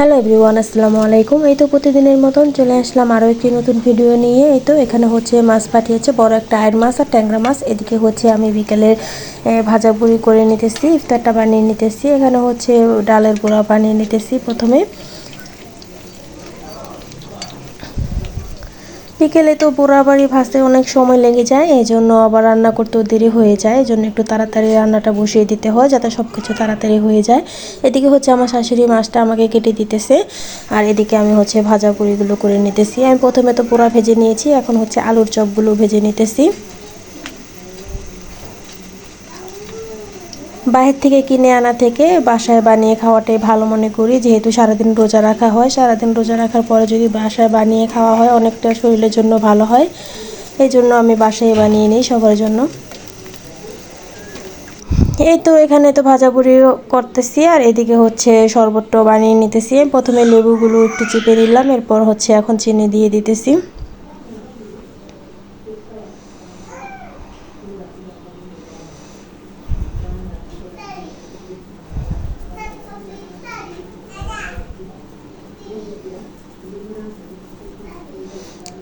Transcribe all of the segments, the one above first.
Hello everyone, আসসালামু আলাইকুম। এই তো প্রতিদিনের মতন চলে আসলাম আরও একটি নতুন ভিডিও নিয়ে। এই তো এখানে হচ্ছে মাছ পাঠিয়েছে, বড় একটা আয়ের মাছ আর ট্যাংরা মাছ। এদিকে হচ্ছে আমি বিকেলের ভাজাপুরি করে নিতেছি, ইফতারটা বানিয়ে নিতেছি। এখানে হচ্ছে ডালের গুঁড়া বানিয়ে নিতেছি প্রথমে। বিকেলে তো পোড়া বাড়ি ভাজতে অনেক সময় লেগে যায় এই জন্য আবার রান্না করতেও দেরি হয়ে যায়। এই জন্য একটু তাড়াতাড়ি রান্নাটা বসিয়ে দিতে হয় যাতে সব কিছু তাড়াতাড়ি হয়ে যায়। এদিকে হচ্ছে আমার শাশুড়ি মাছটা আমাকে কেটে দিতেছে, আর এদিকে আমি হচ্ছে ভাজা পুরিগুলো করে নিতেছি। আমি প্রথমে তো পোড়া ভেজে নিয়েছি, এখন হচ্ছে আলুর চপগুলো ভেজে নিতেছি। বাইরে থেকে কিনে আনা থেকে বাসায় বানিয়ে খাওয়াটাই ভালো মনে করি। যেহেতু সারাদিন রোজা রাখা হয়, সারাদিন রোজা রাখার পরে যদি বাসায় বানিয়ে খাওয়া হয়, অনেকটা শরীরের জন্য ভালো হয়। এই জন্য আমি বাসায় বানিয়ে নিই সবার জন্য। এই তো এখানে তো ভাজাপুরি করতেছি, আর এদিকে হচ্ছে শরবতটাও বানিয়ে নিতেছি। প্রথমে লেবুগুলো একটু চিপে নিলাম এরপর হচ্ছে এখন চিনি দিয়ে দিতেছি।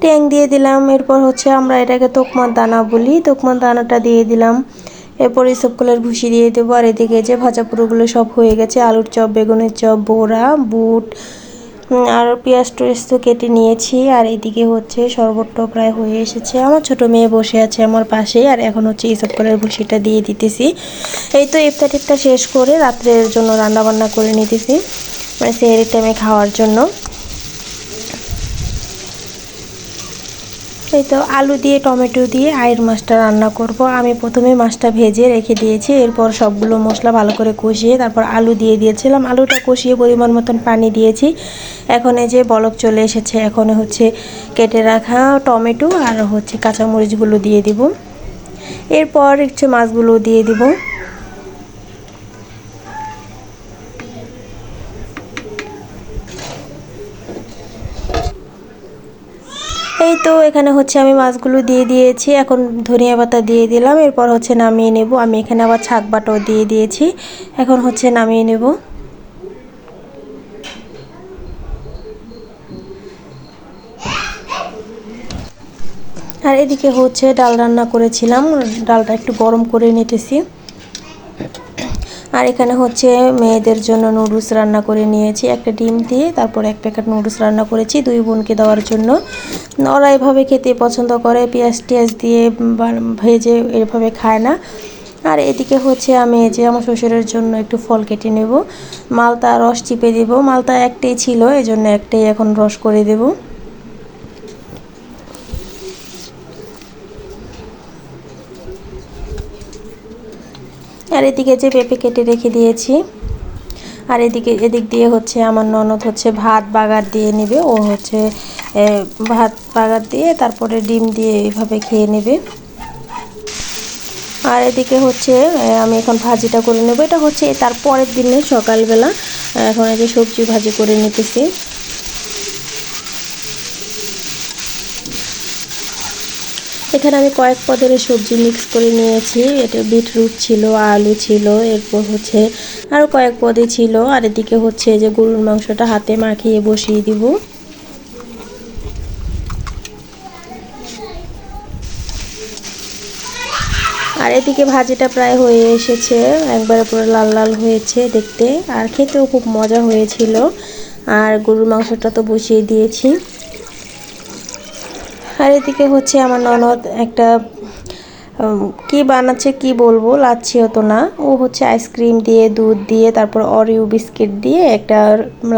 ট্যাং দিয়ে দিলাম। এরপর হচ্ছে আমরা এটাকে তোকমার দানা বলি। তোকমার দানাটা দিয়ে দিলাম। এরপর সবগুলোর ভুসি দিয়ে দেবো। আর এদিকে যে ভাজা পুরোগুলো সব হয়ে গেছে। আলুর চপ, বেগুনের চপ, বোড়া, বুট আর পেঁয়াজ টেয়াজ তো কেটে নিয়েছি। আর এদিকে হচ্ছে শরবতটাও প্রায় হয়ে এসেছে। আমার ছোট মেয়ে বসে আছে আমার পাশেই। আর এখন হচ্ছে এই সবগুলোর ভুসিটা দিয়ে দিতেছি। এই তো ইফতার টিফতার শেষ করে রাত্রের জন্য রান্না বান্না করে নিতেছি। মানে সেহেরির টাইমে খাওয়ার জন্য। এই তো আলু দিয়ে, টমেটো দিয়ে আয়ের মাছটা রান্না করব। আমি প্রথমে মাছটা ভেজে রেখে দিয়েছি। এরপর সবগুলো মশলা ভালো করে কষিয়ে তারপর আলু দিয়ে দিয়েছিলাম। আলুটা কষিয়ে পরিমাণ মতন পানি দিয়েছি। এখন এই যে বলক চলে এসেছে। এখন হচ্ছে কেটে রাখা টমেটো আর হচ্ছে কাঁচামরিচগুলো দিয়ে দিব। এরপর হচ্ছে মাছগুলো দিয়ে দিব। এই তো এখানে হচ্ছে আমি মাছগুলো দিয়ে দিয়েছি, এখন ধনিয়া পাতা দিয়ে দিলাম, এরপর হচ্ছে নামিয়ে নেব। আমি এখানে আবার ছাক বাটাও দিয়ে দিয়েছি, এখন হচ্ছে নামিয়ে নেব। আর এদিকে হচ্ছে ডাল রান্না করেছিলাম, ডালটা একটু গরম করে নিতেছি। আর এখানে হচ্ছে মেয়েদের জন্য নুডলস রান্না করে নিয়েছি। একটা ডিম দিয়ে তারপর এক প্যাকেট নুডলস রান্না করেছি দুই বোনকে দেওয়ার জন্য। ওরা এভাবে খেতে পছন্দ করে, পেঁয়াজ টিয়াজ দিয়ে ভেজে এভাবে খায় না। আর এদিকে হচ্ছে আমি যে আমার শ্বশুরের জন্য একটু ফল কেটে নেব। মালতা রস চিপে দেব। মালতা একটাই ছিল এই জন্য একটাই এখন রস করে দেবো। আর এদিকে যে পেঁপে কেটে রেখে দিয়েছি, আর এদিকে, এদিক দিয়ে হচ্ছে আমার ননদ হচ্ছে ভাত বাগার দিয়ে নেবে, ও হচ্ছে ভাত বাগার দিয়ে তারপরে ডিম দিয়ে এইভাবে খেয়ে নেবে। আর এদিকে হচ্ছে আমি এখন ভাজিটা করে নেব। এটা হচ্ছে তার পরের দিনে সকালবেলা, এখন এই যে সবজি ভাজি করে নিতেছি। এখানে আমি কয়েক পদের সবজি মিক্স করে নিয়েছি। এটা বিটরুট ছিল, আলু ছিল, এরপর হচ্ছে আরও কয়েক পদে ছিল। আর এদিকে হচ্ছে যে গরুর মাংসটা হাতে মাখিয়ে বসিয়ে দিব। আর এদিকে ভাজিটা প্রায় হয়ে এসেছে। একবার পুরো লাল লাল হয়েছে দেখতে। আর খেতেও খুব মজা হয়েছিল। আর গরুর মাংসটা তো বসিয়ে দিয়েছি। এদিকে হচ্ছে আমার ননদ একটা কি বানাচ্ছে কি বলব লাচ্ছি হতো না। ও হচ্ছে আইসক্রিম দিয়ে, দুধ দিয়ে, তারপর অরিও বিস্কিট দিয়ে একটা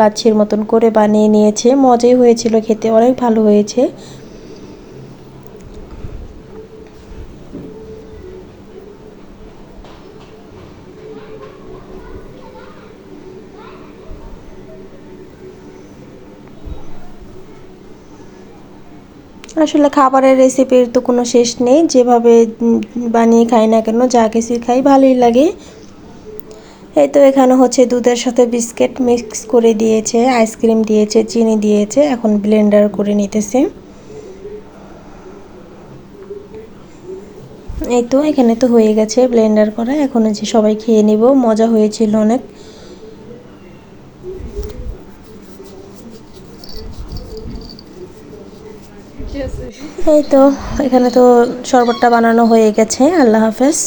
লাচ্ছির মতন করে বানিয়ে নিয়েছে। মজাই হয়েছিল খেতে, অনেক ভালো হয়েছে। আসলে খাবারের রেসিপির তো কোনো শেষ নেই। যেভাবে বানিয়ে খাই না কেন, যা কিছুই খাই, ভালোই লাগে। এই তো এখানে হচ্ছে দুধের সাথে বিস্কিট মিক্স করে দিয়েছে আইসক্রিম দিয়েছে, চিনি দিয়েছে, এখন ব্লেন্ডার করে নিতেছে। এই তো এখানে তো হয়ে গেছে ব্লেন্ডার করা, এখন যে সবাই খেয়ে নিব। মজা হয়েছিল অনেক। এই তো এখানে তো শরবতটা বানানো হয়ে গেছে আল্লাহ হাফেজ।